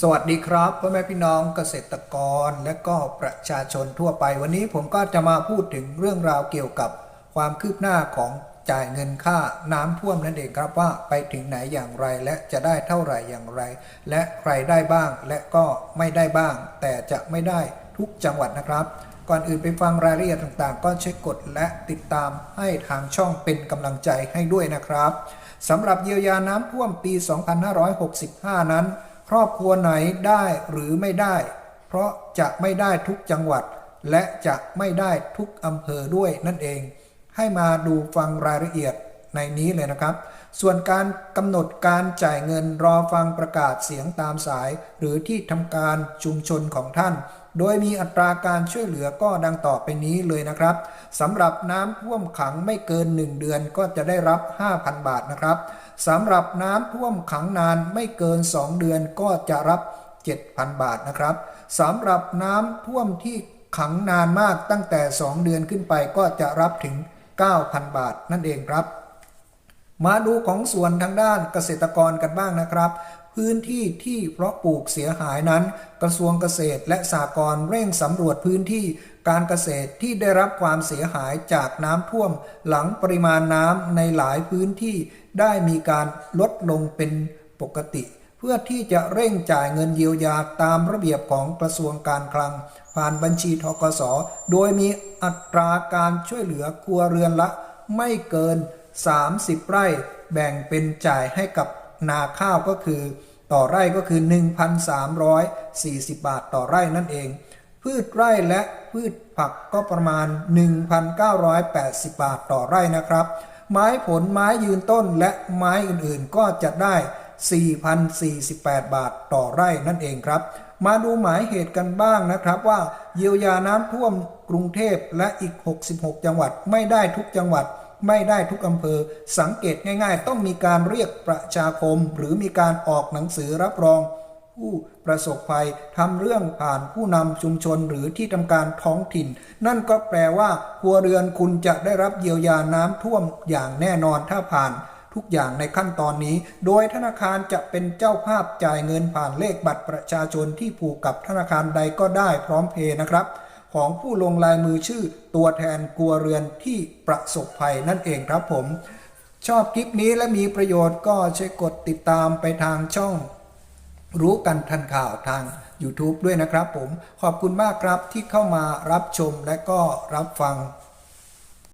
สวัสดีครับพ่อแม่พี่น้องเกษตรกรและก็ประชาชนทั่วไป วันนี้ผมก็จะมาพูดถึงเรื่องราวเกี่ยวกับความคืบหน้าของจ่ายเงินค่าน้ำท่วมนั่นเองครับว่าไปถึงไหนอย่างไรและจะได้เท่าไหร่อย่างไร และใครได้บ้างและก็ไม่ได้บ้าง แต่จะไม่ได้ทุกจังหวัดนะครับ ก่อนอื่นไปฟังรายละเอียดต่างๆ ก็เช่วยกดและติดตามให้ทางช่องเป็นกำลังใจให้ด้วยนะครับสำหรับเยียวยาน้ำท่วมปี 2565 นั้น ครอบครัวไหนได้หรือไม่ได้ เพราะจะไม่ได้ทุกจังหวัด และจะไม่ได้ทุกอำเภอด้วยนั่นเอง ให้มาดูฟังรายละเอียดในนี้เลยนะครับ ส่วนการกำหนดการจ่ายเงินรอฟังประกาศเสียงตามสาย หรือที่ทำการชุมชนของท่าน โดยมีอัตราการช่วยเหลือก็ดังต่อไปนี้เลยนะครับสำหรับน้ำท่วมขังไม่เกิน 1 เดือนก็จะได้รับ 5,000 บาทนะครับสำหรับน้ำท่วมขังนานไม่เกิน 2 เดือนก็จะรับ 7,000 บาทนะครับสำหรับน้ำท่วมที่ขังนานมากตั้งแต่ 2 เดือนขึ้นไปก็จะรับถึง 9,000 บาทนั่นเองครับ มาดูของส่วนทางด้านเกษตรกรกันบ้างนะครับ พื้นที่ที่เพราะปลูกเสียหายนั้น กระทรวงเกษตรและสหกรณ์เร่งสำรวจพื้นที่การเกษตรที่ได้รับความเสียหายจากน้ำท่วม หลังปริมาณน้ำในหลายพื้นที่ได้มีการลดลงเป็นปกติ เพื่อที่จะเร่งจ่ายเงินเยียวยาตามระเบียบของกระทรวงการคลัง ผ่านบัญชีทกสโดยมีอัตราการช่วยเหลือครัวเรือนละไม่เกิน 30 ไร่ แบ่งเป็นจ่ายให้กับ นาข้าวก็คือต่อไร่ก็คือ 1,340 บาทต่อไร่นั่นเอง พืชไร่และพืชผักก็ประมาณ 1,980 บาทต่อไร่นะครับ ไม้ผลไม้ยืนต้นและไม้อื่นๆก็จะได้ 4,048 บาทต่อไร่นั่นเองครับ มาดูหมายเหตุกันบ้างนะครับว่าเยียวยาน้ำท่วมกรุงเทพและอีก 66 จังหวัดไม่ได้ทุกจังหวัด ไม่ได้ทุกอำเภอ สังเกตง่าย ๆ ต้องมีการเรียกประชาคม หรือมีการออกหนังสือรับรอง ผู้ประสบภัยทำเรื่องผ่านผู้นำชุมชนหรือที่ทำการท้องถิ่น นั่นก็แปลว่าครัวเรือนคุณจะได้รับเยียวยาน้ำท่วมอย่างแน่นอนถ้าผ่านทุกอย่างในขั้นตอนนี้ โดยธนาคารจะเป็นเจ้าภาพจ่ายเงินผ่านเลขบัตรประชาชนที่ผูกกับธนาคารใดก็ได้พร้อมเพย์นะครับ ของผู้ลงลายมือชื่อตัวแทนครัวเรือนที่ประสบภัยนั่นเองครับผม ชอบคลิปนี้และมีประโยชน์ก็ช่วยกดติดตามไปทางช่อง รู้กันทันข่าวทาง YouTube ด้วยนะครับผมขอบคุณมากครับที่เข้ามารับชมและก็รับฟัง